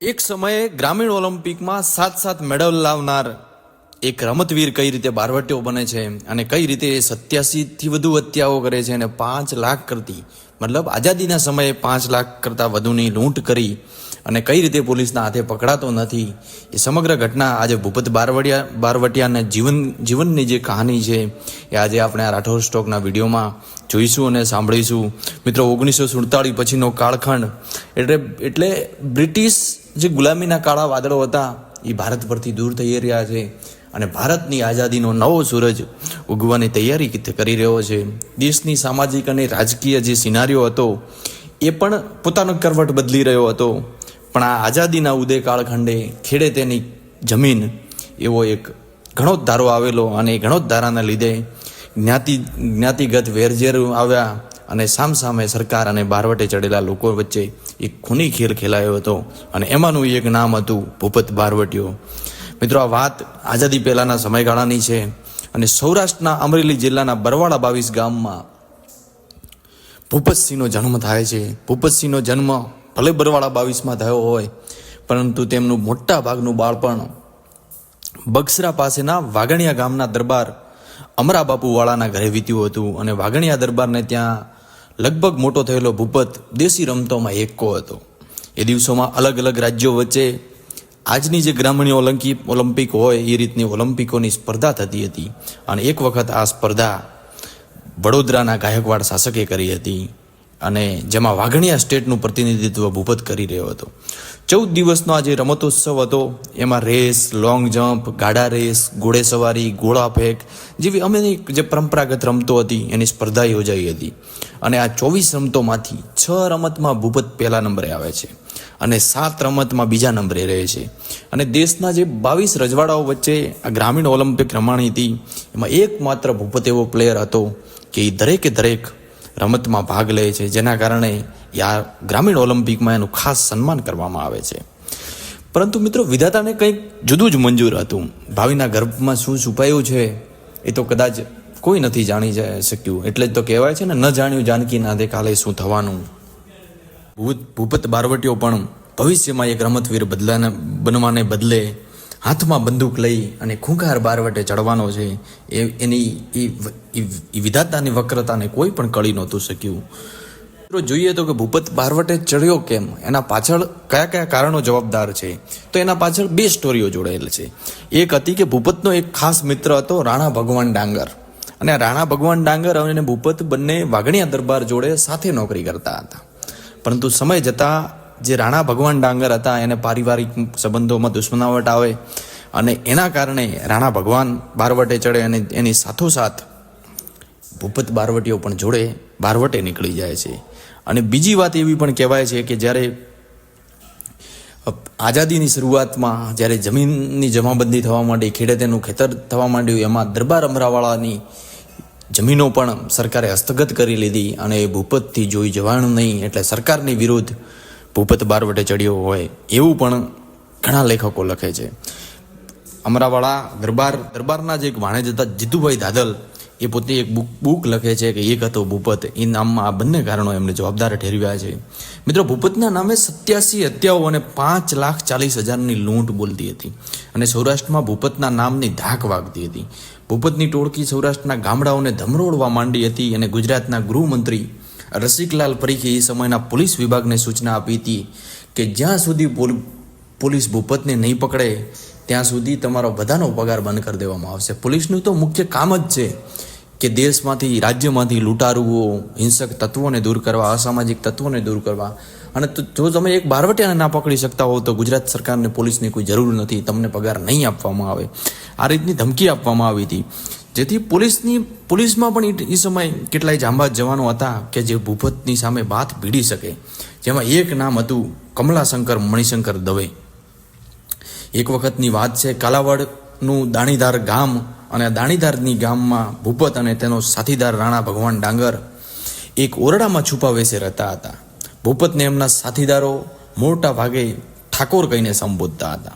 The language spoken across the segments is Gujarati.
એક સમયે ગ્રામીણ ઓલિમ્પિકમાં સાત સાત મેડલ લાવનાર એક રમતવીર કઈ રીતે બારવટીઓ બને છે અને કઈ રીતે સત્યાસીથી વધુ હત્યાઓ કરે છે અને પાંચ લાખ કરતી, મતલબ આઝાદીના સમયે પાંચ લાખ કરતાં વધુની લૂંટ કરી અને કઈ રીતે પોલીસના હાથે પકડાતો નથી, એ સમગ્ર ઘટના આજે ભૂપત બારવડિયા, બારવટિયાના જીવન, જીવનની જે કહાની છે, એ આજે આપણે આ રાઠોડ સ્ટોકના વિડીયોમાં જોઈશું અને સાંભળીશું. મિત્રો, ઓગણીસો સુડતાળીસ પછીનો કાળખંડ, એટલે એટલે બ્રિટિશ જે ગુલામીના કાળા વાદળો હતા, એ ભારત પરથી દૂર થઈ રહ્યા છે અને ભારતની આઝાદીનો નવો સૂરજ ઉગવાની તૈયારી કરી રહ્યો છે. દેશની સામાજિક અને રાજકીય જે સિનારીઓ હતો, એ પણ પોતાનો કરવટ બદલી રહ્યો હતો. પણ આ આઝાદીના ઉદય કાળખંડે ખેડે તેની જમીન એવો એક ઘણો જ ધારો આવેલો અને એ ઘણો જ ધારાના લીધે જ્ઞાતિ, જ્ઞાતિગત વેરઝેર આવ્યા અને સામસામે સરકાર અને બારવટે ચડેલા લોકો વચ્ચે એક ખૂની ખેલ ખેલાયો હતો અને એમાંનું એક નામ હતું ભૂપત બારવટીયો. મિત્રો, આ વાત આઝાદી પહેલાંના સમયગાળાની છે અને સૌરાષ્ટ્રના અમરેલી જિલ્લાના બરવાડા બાવીસ ગામમાં ભૂપતસિંહનો જન્મ થાય છે. ભૂપતસિંહનો જન્મ ભલે બરવાડા બાવીસમાં થયો હોય, પરંતુ તેમનું મોટા ભાગનું બાળપણ બગસરા પાસેના વાગણિયા ગામના દરબાર અમરા બાપુવાળાના ઘરે વીત્યું હતું અને વાગણિયા દરબારને ત્યાં લગભગ મોટો થયેલો ભૂપત દેશી રમતોમાં એકો હતો. એ દિવસોમાં અલગ અલગ રાજ્યો વચ્ચે આજની જે ગ્રામીણ ઓલિમ્પિક ઓલિમ્પિક હોય, એ રીતની ઓલિમ્પિકોની સ્પર્ધા થતી હતી અને એક વખત આ સ્પર્ધા વડોદરાના ગાયકવાડ શાસકે કરી હતી અને જેમાં વાઘણિયા સ્ટેટનું પ્રતિનિધિત્વ ભૂપત કરી રહ્યો હતો. ચૌદ દિવસનો આ જે રમતોત્સવ હતો, એમાં રેસ લોંગ જમ્પ ગાડા રેસ ઘોડેસવારી ગોળા ફેંક જેવી અમે જે પરંપરાગત રમતો હતી, એની સ્પર્ધા યોજાઈ હતી. અને આ ચોવીસ રમતોમાંથી છ રમતમાં ભૂપત પહેલા નંબરે આવે છે અને સાત રમતમાં બીજા નંબરે રહે છે. અને દેશના જે બાવીસ રજવાડાઓ વચ્ચે આ ગ્રામીણ ઓલિમ્પિક રમાણી હતી, એમાં એકમાત્ર ભૂપત એવો પ્લેયર હતો કે એ દરેકે દરેક રમતમાં ભાગ લે છે. જેના કારણે આ ગ્રામીણ ઓલિમ્પિકમાં એનું ખાસ સન્માન કરવામાં આવે છે. પરંતુ મિત્રો, વિધાતાને કંઈક જુદું જ મંજૂર હતું. ભાવિના ગર્ભમાં શું છુપાયું છે, એ તો કદાચ કોઈ નથી જાણી શક્યું. એટલે જ તો કહેવાય છે ને, ન જાણ્યું જાનકી નાદે કાલે શું થવાનું. ભૂત, ભૂપત બારવટીઓ પણ ભવિષ્યમાં એક રમતવીર બદલાને, બનવાને બદલે હાથમાં બંદૂક લઈ અને ખૂંખાર બારવટે ચડવાનો છે. એ, એની એ વિધાતાની વક્રતાને કોઈ પણ કળી નહોતું શક્યું. મિત્રો, જોઈએ તો કે ભૂપત બારવટે ચડ્યો કેમ? એના પાછળ કયા કયા કારણો જવાબદાર છે? તો એના પાછળ બે સ્ટોરીઓ જોડાયેલ છે. એક હતી કે ભૂપતનો એક ખાસ મિત્ર હતો રાણા ભગવાન ડાંગર. અને રાણા ભગવાન ડાંગર અને ભૂપત બંને વાઘણિયા દરબાર જોડે સાથે નોકરી કરતા હતા. પરંતુ સમય જતાં જે રાણા ભગવાન ડાંગર હતા, એને પારિવારિક સંબંધોમાં દુશ્મનાવટ આવે અને એના કારણે રાણા ભગવાન બારવટે ચડે અને એની સાથોસાથ ભૂપત બારવટીઓ પણ જોડે બારવટે નીકળી જાય છે. અને બીજી વાત એવી પણ કહેવાય છે કે જ્યારે આઝાદીની શરૂઆતમાં જ્યારે જમીનની જમાબંધી થવા માંડી, ખેડૂતોનું ખેતર થવા માંડ્યું, એમાં દરબાર અમરાવાળાની જમીનો પણ સરકારે હસ્તગત કરી લીધી અને એ ભૂપતથી જોઈ જવાનું નહીં, એટલે સરકારની વિરુદ્ધ ભૂપત બારવટે ચડ્યો હોય, એવું પણ ઘણા લેખકો લખે છે. અમરાવાળા દરબાર, દરબારના જે એક વાણેજ હતા, જીતુભાઈ દાદલ એ પોતે એક બુક બુક લખે છે કે એક હતો ભૂપત. એ નામમાં આ બંને કારણો એમને જવાબદાર ઠેરવ્યા છે. મિત્રો, ભૂપતના નામે સત્યાસી હત્યાઓ અને પાંચ લાખ ચાલીસ હજારની લૂંટ બોલતી હતી. અને સૌરાષ્ટ્રમાં ભૂપતના નામની ધાક વાગતી હતી. ભૂપતની ટોળકી સૌરાષ્ટ્રના ગામડાઓને ધમરોડવા માંડી હતી અને ગુજરાતના ગૃહમંત્રી રસિકલાલ પરીખે એ સમયના પોલીસ વિભાગને સૂચના આપી હતી કે જ્યાં સુધી પોલીસ ભૂપતને નહીં પકડે ત્યાં સુધી તમારો બધાનો પગાર બંધ કરી દેવામાં આવશે. પોલીસનું તો મુખ્ય કામ જ છે કે દેશમાંથી, રાજ્યમાંથી લૂંટારુઓ, હિંસક તત્વોને દૂર કરવા, અસામાજિક તત્વોને દૂર કરવા. અને જો તમે એક બારવટિયાને ના પકડી શકતા હો તો ગુજરાત સરકારને પોલીસની કોઈ જરૂર નથી. તમને પગાર નહીં આપવામાં આવે. આ રીતની ધમકી આપવામાં આવી હતી. જેથી પોલીસની, પોલીસમાં પણ એ સમયે કેટલાય જાંબાજ જવાનો હતા કે જે ભૂપતની સામે બાથ ભીડી શકે. જેમાં એક નામ હતું કમલાશંકર મણિશંકર દવે. એક વખતની વાત છે, કાલાવડનું દાણીધાર ગામ અને દાણીધારની ગામમાં ભૂપત અને તેનો સાથીદાર રાણા ભગવાન ડાંગર એક ઓરડામાં છુપા વેસે રહેતા હતા. ભૂપતને એમના સાથીદારો મોટા ભાગે ઠાકોર કહીને સંબોધતા હતા.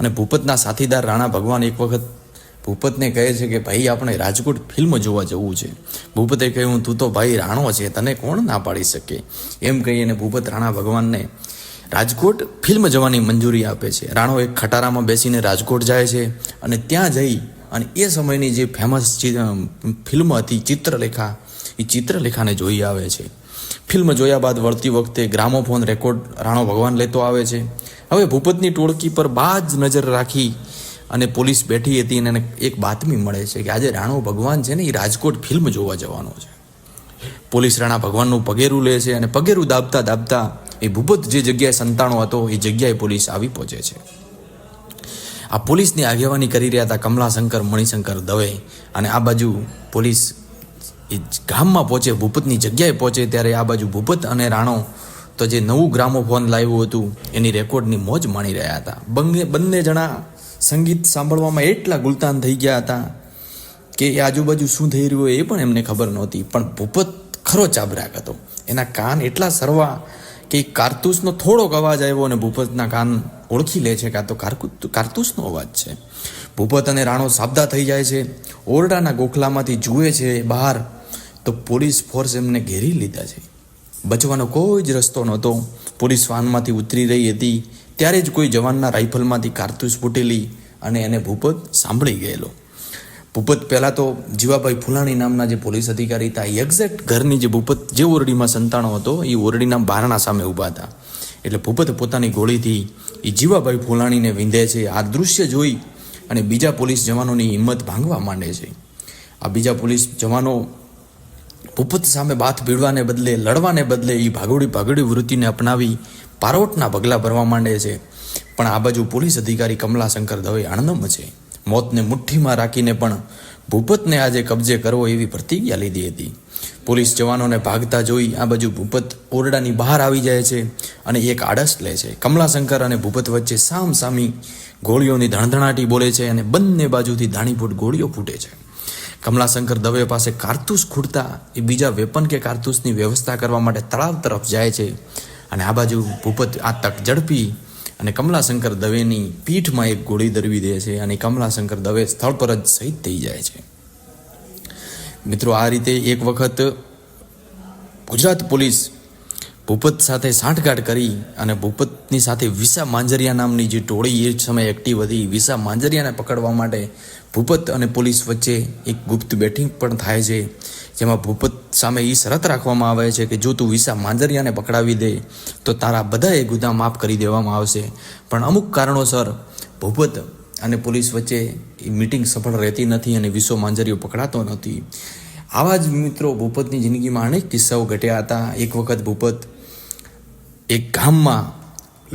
અને ભૂપતના સાથીદાર રાણા ભગવાન એક વખત ભૂપતને કહે છે કે, ભાઈ, આપણે રાજકોટ ફિલ્મ જોવા જવું છે. ભૂપતે કહ્યું, તું તો ભાઈ રાણો છે, તને કોણ ના પાડી શકે? એમ કહીને ભૂપત રાણા ભગવાનને રાજકોટ ફિલ્મ જવાની મંજૂરી આપે છે. રાણો એક ખટારામાં બેસીને રાજકોટ જાય છે અને ત્યાં જઈ અને એ સમયની જે ફેમસ ફિલ્મ હતી ચિત્રલેખા, એ ચિત્રલેખાને જોઈ આવે છે. ફિલ્મ જોયા બાદ વળતી વખતે ગ્રામોફોન રેકોર્ડ રાણો ભગવાન લેતો આવે છે. હવે ભૂપતની ટોળકી પર બાજ નજર રાખી અને પોલીસ બેઠી હતી અને એક બાતમી મળે છે કે આજે રાણો ભગવાન છે ને એ રાજકોટ ફિલ્મ જોવા જવાનો છે. પોલીસ રાણા ભગવાનનું પગેરું લે છે અને પગેરું દાબતા દાબતા એ ભૂપત જે જગ્યાએ સંતાણો હતો, એ જગ્યાએ પોલીસ આવી પહોંચે છે. આ પોલીસની આગેવાની કરી રહ્યા હતા કમલાશંકર, મણિશંકર દવે. અને આ બાજુ પોલીસ એ ગામમાં પહોંચે, ભૂપતની જગ્યાએ પહોંચે, ત્યારે આ બાજુ ભૂપત અને રાણો તો જે નવું ગ્રામોફોન લાવ્યું હતું, એની રેકોર્ડની મોજ માણી રહ્યા હતા. બંને બંને જણા સંગીત સાંભળવામાં એટલા ગુલતાન થઈ ગયા હતા કે એ આજુબાજુ શું થઈ રહ્યું હોય એ પણ એમને ખબર નહોતી. પણ ભૂપત ખરો ચાબરાક હતો. એના કાન એટલા સરવા કે કારતૂસનો થોડોક અવાજ આવ્યો અને ભૂપતના કાન ઓળખી લે છે કે આ તો કારતૂસનો અવાજ છે. ભૂપત અને રાણો સાબદા થઈ જાય છે. ઓરડાના ગોખલામાંથી જુએ છે બહાર. તો પોલીસ ફોર્સ એમને ઘેરી લીધા છે. બચવાનો કોઈ જ રસ્તો નહોતો. પોલીસ વાનમાંથી ઉતરી રહી હતી. ત્યારે જ કોઈ જવાનના રાઇફલમાંથી કારતૂસ ફૂટેલી અને એને ભૂપત સાંભળી ગયેલો. ભૂપત પહેલાં તો જીવાભાઈ ફુલાણી નામના જે પોલીસ અધિકારી હતા, એ એક્ઝેક્ટ ઘરની જે ભૂપત, જે ઓરડીમાં સંતાણો હતો, એ ઓરડીના બારણા સામે ઊભા હતા. એટલે ભૂપત પોતાની ગોળીથી એ જીવાભાઈ ફુલાણીને વિંધે છે, આ દૃશ્ય જોઈ અને બીજા પોલીસ જવાનોની હિંમત ભાંગવા માંડે છે. આ બીજા પોલીસ જવાનો ભૂપત સામે બાથ ભીડવાને બદલે, લડવાને બદલે એ ભાગોડી ભાગોડી વૃત્તિને અપનાવી પારોટના પગલાં ભરવા માંડે છે. પણ આ બાજુ પોલીસ અધિકારી કમલાશંકર દવે અણનમ છે. મોતને મુઠ્ઠીમાં રાખીને પણ ભૂપતને આજે કબજે કરવો એવી પ્રતિજ્ઞા લીધી હતી. પોલીસ જવાનોને ભાગતા જોઈ આ બાજુ ભૂપત ઓરડાની બહાર આવી જાય છે અને એક આડસ લે છે. કમલાશંકર અને ભૂપત વચ્ચે સામ સામી ગોળીઓની ધણધણાટી બોલે છે અને બંને બાજુથી ધાણીફૂટ ગોળીઓ ફૂટે છે. કમલાશંકર દવે પાસે કારતૂસ ખૂટતા એ બીજા વેપન કે કારતૂસની વ્યવસ્થા કરવા માટે તળાવ તરફ જાય છે અને આ બાજુ ભૂપત આ તક ઝડપી અને કમલાશંકર દવેની પીઠમાં એક ગોળી દરવી દે છે અને કમલાશંકર દવે સ્થળ પર જ શહીદ થઈ જાય છે. મિત્રો, આ રીતે એક વખત ગુજરાત પોલીસ ભૂપત સાથે સાંઠગાંઠ કરી અને ભૂપતની સાથે વિસા માંજરિયા નામની જે ટોળી એ સમયે એક્ટિવ હતી. વિસા માંજરિયાને પકડવા માટે ભૂપત અને પોલીસ વચ્ચે એક ગુપ્ત બેઠિંગ પણ થાય છે, જેમાં ભૂપત સામે એ શરત રાખવામાં આવે છે કે જો તું વિસા માંજરિયાને પકડાવી દે, તો તારા બધા એ ગુના માફ કરી દેવામાં આવશે. પણ અમુક કારણોસર ભૂપત અને પોલીસ વચ્ચે એ મિટિંગ સફળ રહેતી નથી અને વિશ્વ માંજરીઓ પકડાતો નથી. આવા જ મિત્રો ભૂપતની જિંદગીમાં અનેક કિસ્સાઓ ઘટ્યા હતા. એક વખત ભૂપત એક ગામમાં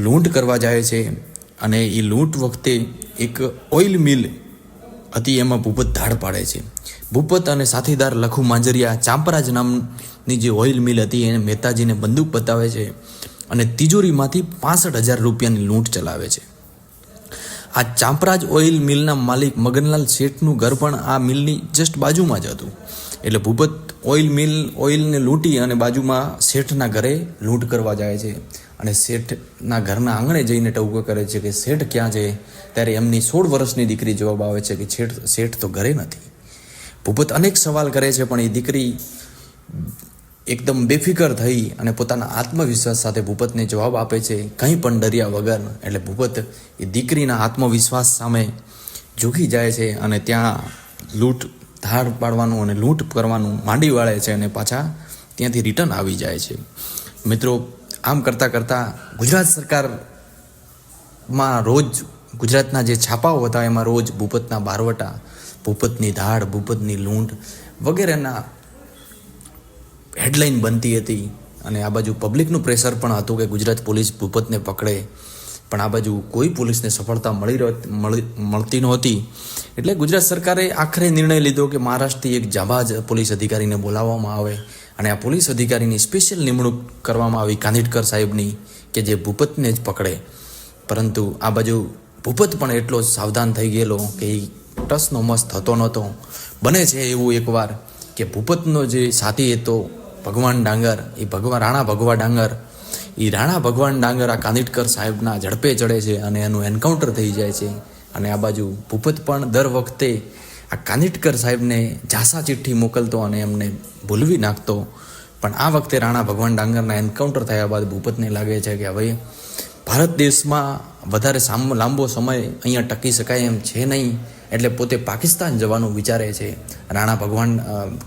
લૂંટ કરવા જાય છે અને એ લૂંટ વખતે એક ઓઇલ મિલ હતી એમાં ભૂપત ધાડ પાડે છે. ભૂપત અને સાથીદાર લખુ માંજરિયા ચાંપરાજ નામની જે ઓઇલ મિલ હતી એને મહેતાજીને બંદૂક બતાવે છે અને તિજોરીમાંથી પાસઠ હજાર રૂપિયાની લૂંટ ચલાવે છે. આ ચાંપરાજ ઓઇલ મિલના માલિક મગનલાલ શેઠનું ઘર પણ આ મિલની જસ્ટ બાજુમાં જ હતું. એટલે ભૂપત ઓઇલ મિલ, ઓઇલને લૂંટી અને બાજુમાં શેઠના ઘરે લૂંટ કરવા જાય છે. અને શેઠના ઘરના આંગણે જઈને ટવકો કરે છે કે શેઠ ક્યાં છે? ત્યારે એમની સોળ વર્ષની દીકરી જવાબ આવે છે કે શેઠ શેઠ તો ઘરે નથી. ભૂપત અનેક સવાલ કરે છે, પણ એ દીકરી એકદમ બેફિકર થઈ અને પોતાના આત્મવિશ્વાસ સાથે ભૂપતને જવાબ આપે છે, કંઈ પણ ડર્યા વગર. એટલે ભૂપત એ દીકરીના આત્મવિશ્વાસ સામે ઝૂકી જાય છે અને ત્યાં લૂંટ ધાડ પાડવાનું અને લૂંટ કરવાનું માંડી વાળે છે અને પાછા ત્યાંથી રિટર્ન આવી જાય છે. મિત્રો, આમ કરતાં કરતાં ગુજરાત સરકારમાં રોજ ગુજરાતના જે છાપાઓ હતા, એમાં રોજ ભૂપતના બારવટા, ભૂપતની ધાડ, ભૂપતની લૂંટ વગેરેના હેડલાઇન બનતી હતી. અને આ બાજુ પબ્લિકનું પ્રેશર પણ હતું કે ગુજરાત પોલીસ ભૂપતને પકડે. પણ આ બાજુ કોઈ પોલીસને સફળતા મળી મળતી નહોતી. એટલે ગુજરાત સરકારે આખરે નિર્ણય લીધો કે મહારાષ્ટ્રથી એક જાબાજ પોલીસ અધિકારીને બોલાવવામાં આવે અને આ પોલીસ અધિકારીની સ્પેશિયલ નિમણૂક કરવામાં આવી કાંધીટકર સાહેબની કે જે ભૂપતને જ પકડે. પરંતુ આ બાજુ ભૂપત પણ એટલો જ સાવધાન થઈ ગયેલો કે એ ટસનો મસ થતો નહોતો. બને છે એવું એકવાર કે ભૂપતનો જે સાથી હતો ભગવાન ડાંગર, એ ભગવાન રાણા ભગવા ડાંગર એ રાણા ભગવાન ડાંગર આ કાંદીટકર સાહેબના ઝડપે ચડે છે અને એનું એન્કાઉન્ટર થઈ જાય છે. અને આ બાજુ ભૂપત પણ દર વખતે આ કાંદીટકર સાહેબને ઝાસા ચિઠ્ઠી મોકલતો અને એમને ભૂલવી નાખતો. પણ આ વખતે રાણા ભગવાન ડાંગરના એન્કાઉન્ટર થયા બાદ ભૂપતને લાગે છે કે હવે ભારત દેશમાં વધારે લાંબો સમય અહીંયા ટકી શકાય એમ છે નહીં. એટલે પોતે પાકિસ્તાન જવાનું વિચારે છે. રાણા ભગવાન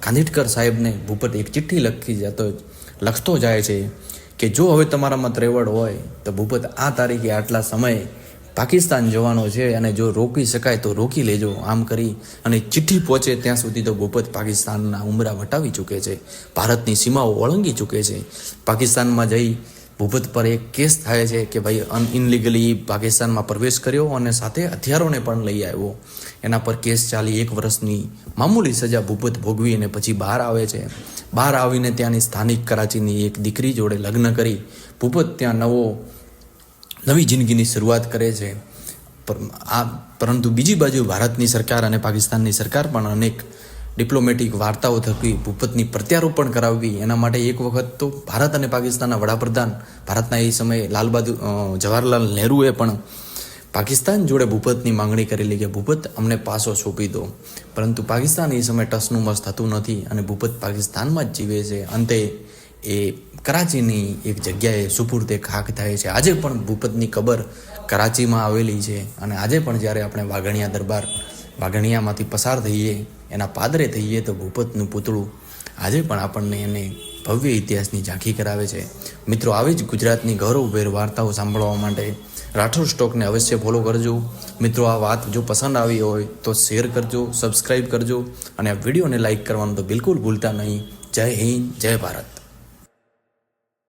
કાનિટકર સાહેબને ભૂપત એક ચિઠ્ઠી લખી જતો, લખતો જાય છે. કે જો હવે તમારામાં ત્રેવડ હોય, તો ભૂપત આ તારીખે આટલા સમયે પાકિસ્તાન જવાનો છે અને જો રોકી શકાય તો રોકી લેજો, આમ કરી અને ચિઠ્ઠી પહોંચે ત્યાં સુધી તો ભૂપત પાકિસ્તાનના ઉમરા વટાવી ચૂકે છે, ભારતની સીમાઓ ઓળંગી ચૂકે છે. પાકિસ્તાનમાં જઈ ભૂપત પર એક કેસ થાય છે કે ભાઈ, અન ઇનલીગલી પાકિસ્તાનમાં પ્રવેશ કર્યો અને સાથે હથિયારોને પણ લઈ આવ્યો. એના પર કેસ ચાલી એક વર્ષની મામૂલી સજા ભૂપત ભોગવી અને પછી બહાર આવે છે. બહાર આવીને ત્યાંની સ્થાનિક કરાચીની એક દીકરી જોડે લગ્ન કરી. ભૂપત ત્યાં નવો, નવી જિંદગીની શરૂઆત કરે છે. આ, પરંતુ બીજી બાજુ ભારતની સરકાર અને પાકિસ્તાનની સરકાર પણ અનેક ડિપ્લોમેટિક વાર્તાઓ થકી ભૂપતની પ્રત્યારોપણ કરાવવી, એના માટે એક વખત તો ભારત અને પાકિસ્તાનના વડાપ્રધાન ભારતના એ સમયે લાલ બહાદુર જવાહરલાલ નહેરુએ પણ પાકિસ્તાન જોડે ભૂપતની માંગણી કરેલી કે ભૂપત અમને પાસો સોંપી દો. પરંતુ પાકિસ્તાન એ સમયે ટસનું મસ થતું નથી અને ભૂપત પાકિસ્તાનમાં જ જીવે છે. અંતે એ કરાચીની એક જગ્યાએ સુપુર્દે ખાક થાય છે. આજે પણ ભૂપતની કબર કરાચીમાં આવેલી છે અને આજે પણ જ્યારે આપણે વાઘણિયા દરબાર, વાઘણિયામાંથી પસાર થઈએ, એના પાદરે થઈએ તો ભૂપતનું પૂતળું આજે પણ આપણને એને ભવ્ય ઇતિહાસની ઝાંખી કરાવે છે. મિત્રો, આવી જ ગુજરાતની ગૌરવભેર વાર્તાઓ સાંભળવા માટે રાઠોડ સ્ટોકને અવશ્ય ફોલો કરજો. મિત્રો, આ વાત જો પસંદ આવી હોય તો શેર કરજો સબસ્ક્રાઈબ કરજો અને આ વિડીયોને લાઇક કરવાનું તો બિલકુલ ભૂલતા નહીં. જય હિન્દ, જય ભારત.